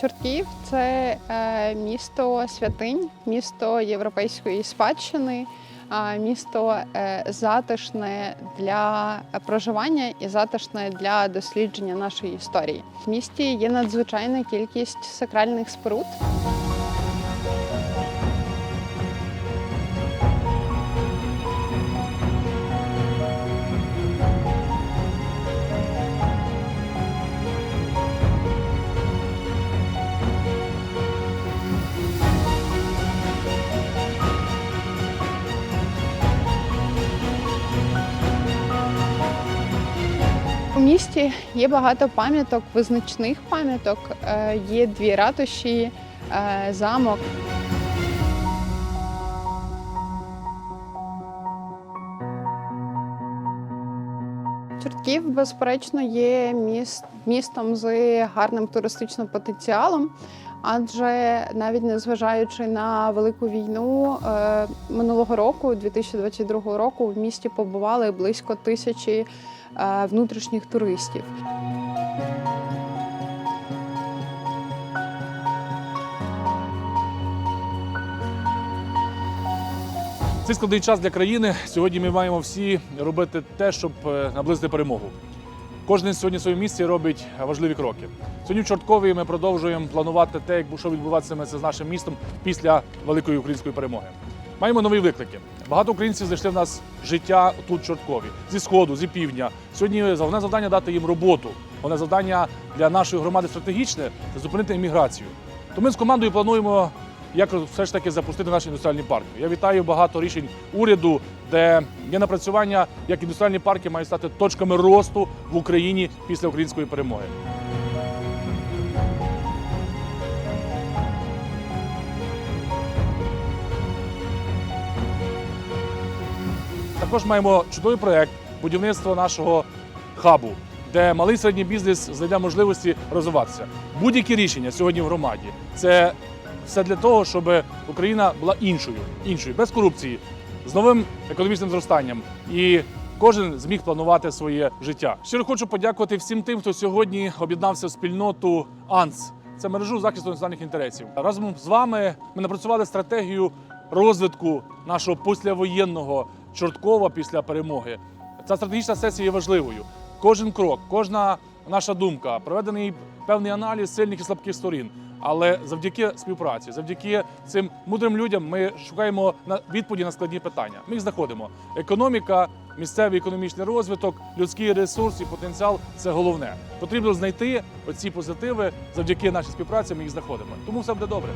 Чортків це е, місто святинь, місто європейської спадщини, місто е, затишне для проживання і затишне для дослідження нашої історії. В місті є надзвичайна кількість сакральних споруд. У місті є багато пам'яток, визначних пам'яток. Е, Є дві ратуші, е, замок. Чортків, безперечно, є міст, містом з гарним туристичним потенціалом, адже навіть незважаючи на велику війну е, минулого року, 2022 року, в місті побували близько тисячі внутрішніх туристів. Цей складний час для країни. Сьогодні ми маємо всі робити те, щоб е, наблизити перемогу. Кожен сьогодні в своєму місці робить важливі кроки. Сьогодні в Чорткові ми продовжуємо планувати те, як що відбуватиме з нашим містом після великої української перемоги. Маємо нові виклики. Багато українців знайшли в нас життя тут Чорткові зі сходу, зі півдня. Сьогодні головне завдання дати їм роботу. Головне завдання для нашої громади стратегічне це зупинити імміграцію. То ми з командою плануємо як все ж таки запустити наші індустріальні парки. Я вітаю багато рішень уряду, де є напрацювання, як індустріальні парки мають стати точками росту в Україні після української перемоги. Також маємо чудовий проект будівництва нашого хабу, де малий середній бізнес знайде можливості розвиватися. Будь-які рішення сьогодні в громаді це все для того, щоб Україна була іншою, іншою, без корупції, з новим економічним зростанням. І кожен зміг планувати своє життя. Щиро хочу подякувати всім тим, хто сьогодні об'єднався в спільноту АНС. Це мережу захисту національних інтересів. Разом з вами ми напрацювали стратегію розвитку нашого післявоєнного Чорткова після перемоги. Ця стратегічна сесія є важливою. Кожен крок, кожна наша думка, проведений певний аналіз сильних і слабких сторін. Але завдяки співпраці, завдяки цим мудрим людям, ми шукаємо відповіді на складні питання. Ми їх знаходимо. Економіка, місцевий економічний розвиток, людський ресурс і потенціал це головне. Потрібно знайти оці позитиви завдяки нашій співпраці. Ми їх знаходимо. Тому все буде добре.